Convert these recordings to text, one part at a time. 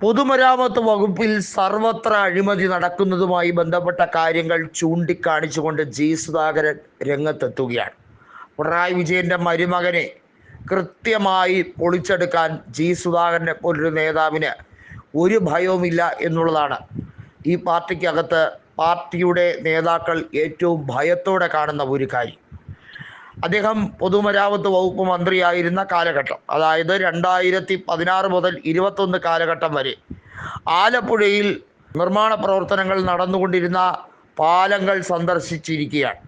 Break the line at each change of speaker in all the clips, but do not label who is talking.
പൊതുമരാമത്ത് വകുപ്പിൽ സർവത്ര അഴിമതി നടക്കുന്നതുമായി ബന്ധപ്പെട്ട കാര്യങ്ങൾ ചൂണ്ടിക്കാണിച്ചുകൊണ്ട് ജി സുധാകരൻ രംഗത്തെത്തുകയാണ്. പിണറായി വിജയന്റെ മരുമകനെ കൃത്യമായി പൊളിച്ചെടുക്കാൻ ജി സുധാകരനെ പോലൊരു നേതാവിന് ഒരു ഭയവുമില്ല എന്നുള്ളതാണ് ഈ പാർട്ടിക്കകത്ത് പാർട്ടിയുടെ നേതാക്കൾ ഏറ്റവും ഭയത്തോടെ കാണുന്ന ഒരു കാര്യം. അദ്ദേഹം പൊതുമരാമത്ത് വകുപ്പ് മന്ത്രിയായിരുന്ന കാലഘട്ടം അതായത് രണ്ടായിരത്തി പതിനാറ് മുതൽ ഇരുപത്തൊന്ന് കാലഘട്ടം വരെ. ആലപ്പുഴയിൽ നിർമ്മാണ പ്രവർത്തനങ്ങൾ നടന്നുകൊണ്ടിരുന്ന പാലങ്ങൾ സന്ദർശിച്ചിരിക്കുകയാണ്.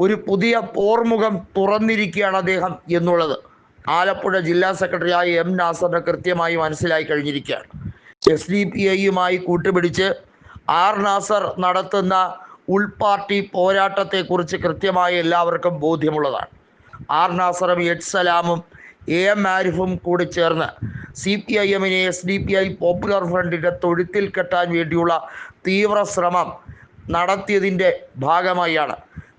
ഒരു പുതിയ പോർമുഖം തുറന്നിരിക്കുകയാണ് അദ്ദേഹം എന്നുള്ളത് ആലപ്പുഴ ജില്ലാ സെക്രട്ടറിയായ എം നാസറിന് കൃത്യമായി മനസ്സിലായി കഴിഞ്ഞിരിക്കുകയാണ്. എസ് ഡി പി ഐയുമായി കൂട്ടുപിടിച്ച് ആർ നാസർ നടത്തുന്ന ഉൾപാർട്ടി പോരാട്ടത്തെക്കുറിച്ച് കൃത്യമായി എല്ലാവർക്കും ബോധ്യമുള്ളതാണ്. ആർ നാസറും എച്ച് സലാമും എ എം ആരിഫും കൂടി ചേർന്ന് സി പി ഐ എമ്മിനെ S D P I popular ഫ്രണ്ടിന്റെ തൊഴുത്തിൽ കെട്ടാൻ വേണ്ടിയുള്ള തീവ്ര ശ്രമം നടത്തിയതിന്റെ ഭാഗമായാണ്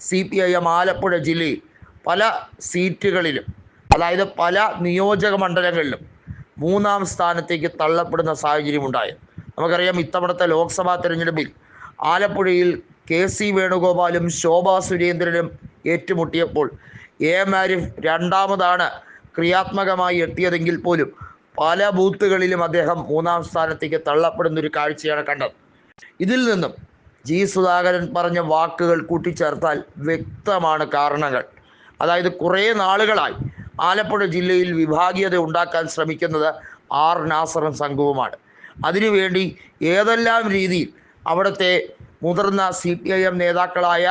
C P I M Alappuzha ജില്ലയിൽ പല സീറ്റുകളിലും അതായത് പല നിയോജക മണ്ഡലങ്ങളിലും മൂന്നാം സ്ഥാനത്തേക്ക് തള്ളപ്പെടുന്ന സാഹചര്യം ഉണ്ടായത് നമുക്കറിയാം ഇത്തവണത്തെ ലോക്സഭാ തെരഞ്ഞെടുപ്പിൽ ആലപ്പുഴയിൽ കെ സി വേണുഗോപാലും ശോഭാ സുരേന്ദ്രനും ഏറ്റുമുട്ടിയപ്പോൾ എ മാരിഫ് രണ്ടാമതാണ് ക്രിയാത്മകമായി എത്തിയതെങ്കിൽ പോലും പല ബൂത്തുകളിലും അദ്ദേഹം മൂന്നാം സ്ഥാനത്തേക്ക് തള്ളപ്പെടുന്ന ഒരു കാഴ്ചയാണ് കണ്ടത്. ഇതിൽ നിന്നും ജി സുധാകരൻ പറഞ്ഞ വാക്കുകൾ കൂട്ടിച്ചേർത്താൽ വ്യക്തമാണ് കാരണങ്ങൾ. അതായത് കുറേ നാളുകളായി ആലപ്പുഴ ജില്ലയിൽ വിഭാഗീയത ഉണ്ടാക്കാൻ ശ്രമിക്കുന്നത് ആർ നാസറും സംഘവുമാണ്. അതിനുവേണ്ടി ഏതെല്ലാം രീതിയിൽ അവിടുത്തെ മുതിർന്ന സി പി ഐ എം നേതാക്കളായ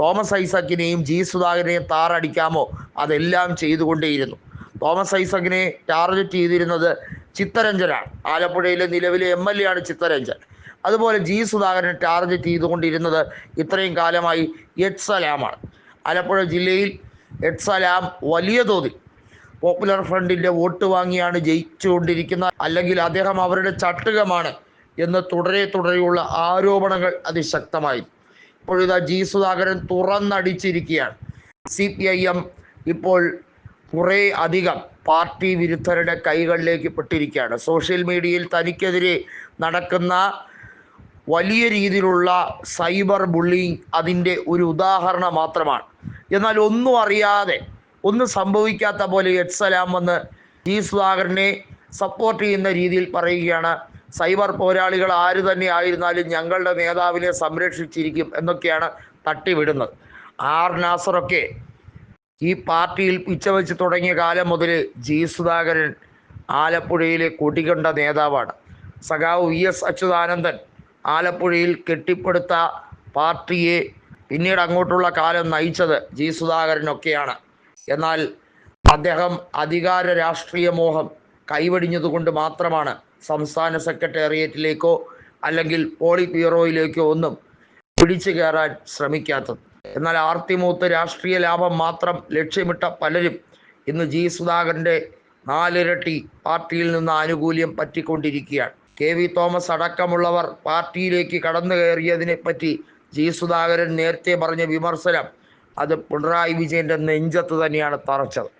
തോമസ് ഐസക്കിനെയും ജി സുധാകരനെയും താറടിക്കാമോ? അതെല്ലാം ചെയ്തുകൊണ്ടേയിരുന്നു. തോമസ് ഐസക്കിനെ ടാർഗറ്റ് ചെയ്തിരുന്നത് ചിത്തരഞ്ജനാണ്. ആലപ്പുഴയിലെ നിലവിലെ എം എൽ എ ആണ് ചിത്തരഞ്ജൻ. അതുപോലെ ജി സുധാകരനെ ടാർഗറ്റ് ചെയ്തുകൊണ്ടിരുന്നത് ഇത്രയും കാലമായി എച്ച് സലാമാണ് ആലപ്പുഴ ജില്ലയിൽ എച്ച് സലാം വലിയ തോതിൽ പോപ്പുലർ ഫ്രണ്ടിന്റെ വോട്ട് വാങ്ങിയാണ് ജയിച്ചുകൊണ്ടിരിക്കുന്നത്. അല്ലെങ്കിൽ അദ്ദേഹം അവരുടെ ചട്ടുകമാണ് എന്ന് തുടരെ തുടരെയുള്ള ആരോപണങ്ങൾ അതിശക്തമായി. ഇപ്പോഴിതാ ജി സുധാകരൻ തുറന്നടിച്ചിരിക്കുകയാണ്. സി പി ഐ എം ഇപ്പോൾ കുറേ അധികം പാർട്ടി വിരുദ്ധരുടെ കൈകളിലേക്ക് പെട്ടിരിക്കുകയാണ്. സോഷ്യൽ മീഡിയയിൽ തനിക്കെതിരെ നടക്കുന്ന വലിയ രീതിയിലുള്ള സൈബർ ബുള്ളിങ് അതിന്റെ ഒരു ഉദാഹരണം മാത്രമാണ്. എന്നാൽ ഒന്നും അറിയാതെ ഒന്നും സംഭവിക്കാത്ത പോലെ എഡ്സലാം വന്ന് ജി സുധാകരനെ സപ്പോർട്ട് ചെയ്യുന്ന രീതിയിൽ പറയുകയാണ് സൈബർ പോരാളികൾ ആര് തന്നെ ആയിരുന്നാലും ഞങ്ങളുടെ നേതാവിനെ സംരക്ഷിച്ചിരിക്കും എന്നൊക്കെയാണ് തട്ടിവിടുന്നത്. ആർ നാസറൊക്കെ ഈ പാർട്ടിയിൽ പിച്ചവെച്ച് തുടങ്ങിയ കാലം മുതൽ ജി സുധാകരൻ ആലപ്പുഴയിലെ കൊടികണ്ട നേതാവാണ്. സഖാവ് വി എസ് അച്യുതാനന്ദൻ ആലപ്പുഴയിൽ കെട്ടിപ്പടുത്ത പാർട്ടിയെ പിന്നീട് അങ്ങോട്ടുള്ള കാലം നയിച്ചത് ജി സുധാകരനൊക്കെയാണ് എന്നാൽ അദ്ദേഹം അധികാര രാഷ്ട്രീയ മോഹം കൈവടിഞ്ഞതുകൊണ്ട് മാത്രമാണ് സംസ്ഥാന സെക്രട്ടേറിയറ്റിലേക്കോ അല്ലെങ്കിൽ പോളിറ്റ് ബ്യൂറോയിലേക്കോ ഒന്നും പിടിച്ചു കയറാൻ ശ്രമിക്കാത്തത്. എന്നാൽ ആർത്തിമൂത്ത് രാഷ്ട്രീയ ലാഭം മാത്രം ലക്ഷ്യമിട്ട പലരും ഇന്ന് ജി സുധാകരന്റെ നാലിരട്ടി പാർട്ടിയിൽ നിന്ന് ആനുകൂല്യം പറ്റിക്കൊണ്ടിരിക്കുകയാണ്. കെ വി തോമസ് അടക്കമുള്ളവർ പാർട്ടിയിലേക്ക് കടന്നു കയറിയതിനെ പറ്റി ജി സുധാകരൻ നേരത്തെ പറഞ്ഞ വിമർശനം അത് പിണറായി വിജയന്റെ നെഞ്ചത്ത് തന്നെയാണ് തറച്ചത്.